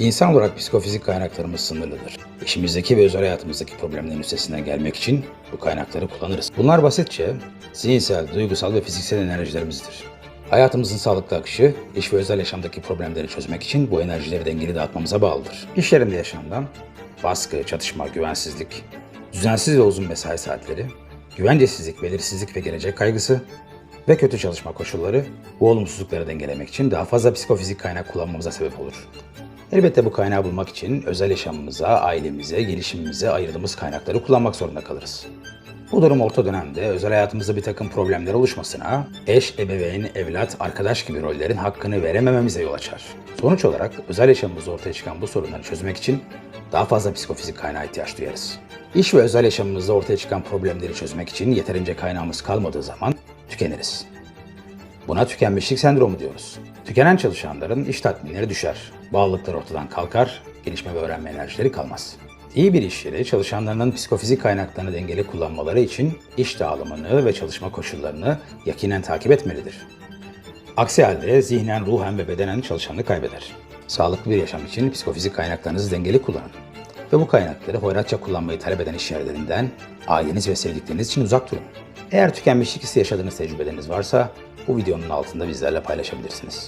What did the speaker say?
İnsan olarak psikofizik kaynaklarımız sınırlıdır. İşimizdeki ve özel hayatımızdaki problemlerin üstesinden gelmek için bu kaynakları kullanırız. Bunlar basitçe zihinsel, duygusal ve fiziksel enerjilerimizdir. Hayatımızın sağlıklı akışı, iş ve özel yaşamdaki problemleri çözmek için bu enerjileri dengeli dağıtmamıza bağlıdır. İş yerinde yaşanılan baskı, çatışma, güvensizlik, düzensiz ve uzun mesai saatleri, güvencesizlik, belirsizlik ve gelecek kaygısı ve kötü çalışma koşulları bu olumsuzlukları dengelemek için daha fazla psikofizik kaynak kullanmamıza sebep olur. Elbette bu kaynağı bulmak için özel yaşamımıza, ailemize, gelişimimize ayırdığımız kaynakları kullanmak zorunda kalırız. Bu durum orta dönemde özel hayatımızda bir takım problemler oluşmasına, eş, ebeveyn, evlat, arkadaş gibi rollerin hakkını veremememize yol açar. Sonuç olarak özel yaşamımızda ortaya çıkan bu sorunları çözmek için daha fazla psikofizik kaynağa ihtiyaç duyarız. İş ve özel yaşamımızda ortaya çıkan problemleri çözmek için yeterince kaynağımız kalmadığı zaman tükeniriz. Buna tükenmişlik sendromu diyoruz. Tükenen çalışanların iş tatminleri düşer, bağlılıkları ortadan kalkar, gelişme ve öğrenme enerjileri kalmaz. İyi bir iş yeri çalışanlarının psikofizik kaynaklarını dengeli kullanmaları için iş dağılımını ve çalışma koşullarını yakinen takip etmelidir. Aksi halde zihnen, ruhen ve bedenen çalışanını kaybeder. Sağlıklı bir yaşam için psikofizik kaynaklarınızı dengeli kullanın. Ve bu kaynakları hoyratça kullanmayı talep eden iş yerlerinden aileniz ve sevdikleriniz için uzak durun. Eğer tükenmişlik hissi yaşadığınız tecrübeleriniz varsa bu videonun altında bizlerle paylaşabilirsiniz.